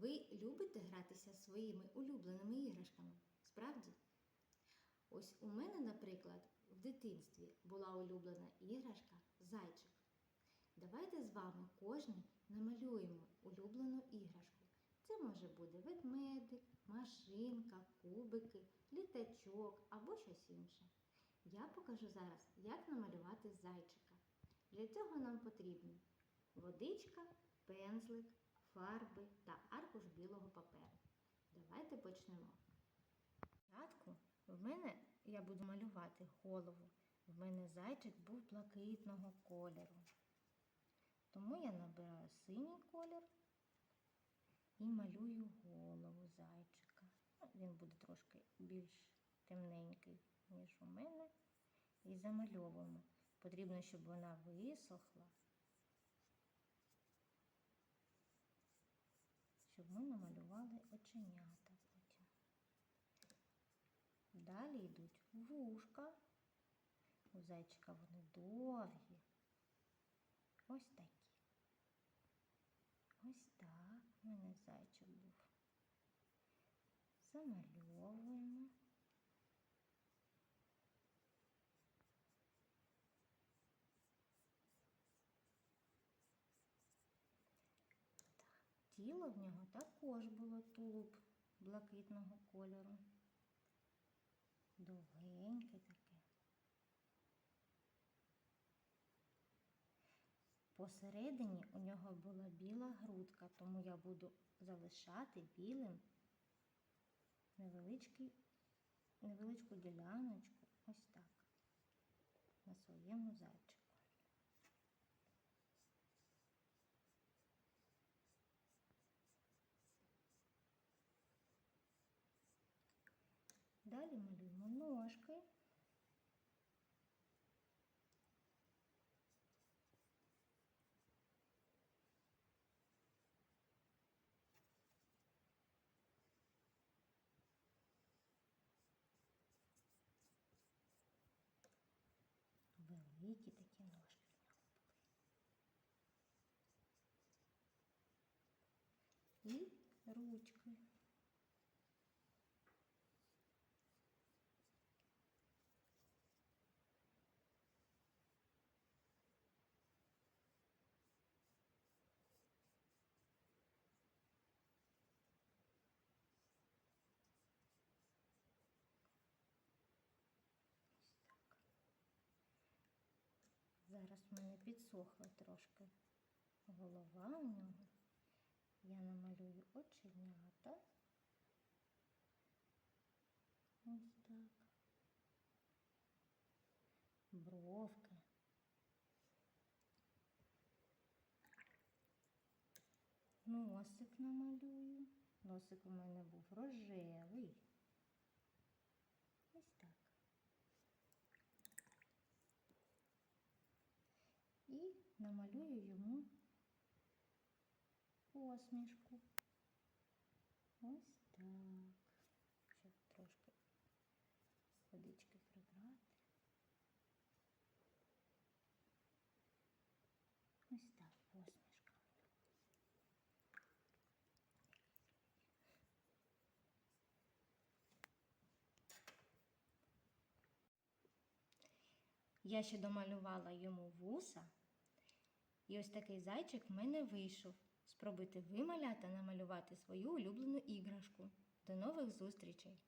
Ви любите гратися своїми улюбленими іграшками? Справді? Ось у мене, наприклад, в дитинстві була улюблена іграшка зайчик. Давайте з вами кожен намалюємо улюблену іграшку. Це може бути ведмедик, машинка, кубики, літачок або щось інше. Я покажу зараз, як намалювати зайчика. Для цього нам потрібні водичка, пензлик, фарби та аркуш білого паперу. Давайте почнемо. Спочатку в мене я буду малювати голову. В мене зайчик був блакитного кольору. Тому я набираю синій колір і малюю голову зайчика. Ну, Він буде трошки більш темненький, ніж у мене. І замальовуємо. Потрібно, щоб вона висохла, щоб ми намалювали оченята потім. Далі йдуть вушка. У зайчика вони довгі. Ось такі. Ось так у мене зайчик був. Замальовуємо. Так. Тіло в нього також було тулуб блакитного кольору. Довгеньке таке. Посередині у нього була біла грудка, тому я буду залишати білим невеличкий, невеличку діляночку, ось так, на своєму зайчику. Далі малюємо ножки. Великі такі ножки в нього були. І ручки. Зараз в мене підсохла трошки голова у нього. Я намалюю оченята. Ось так. Бровки. Носик намалюю. Носик у мене був рожевий. Ось так. І намалюю йому посмішку. Ось так. Щоб трошки водички прибрати. Ось так посмішка. Я ще домалювала йому вуса. І ось такий зайчик в мене вийшов. Спробуйте ви, малята, намалювати свою улюблену іграшку. До нових зустрічей!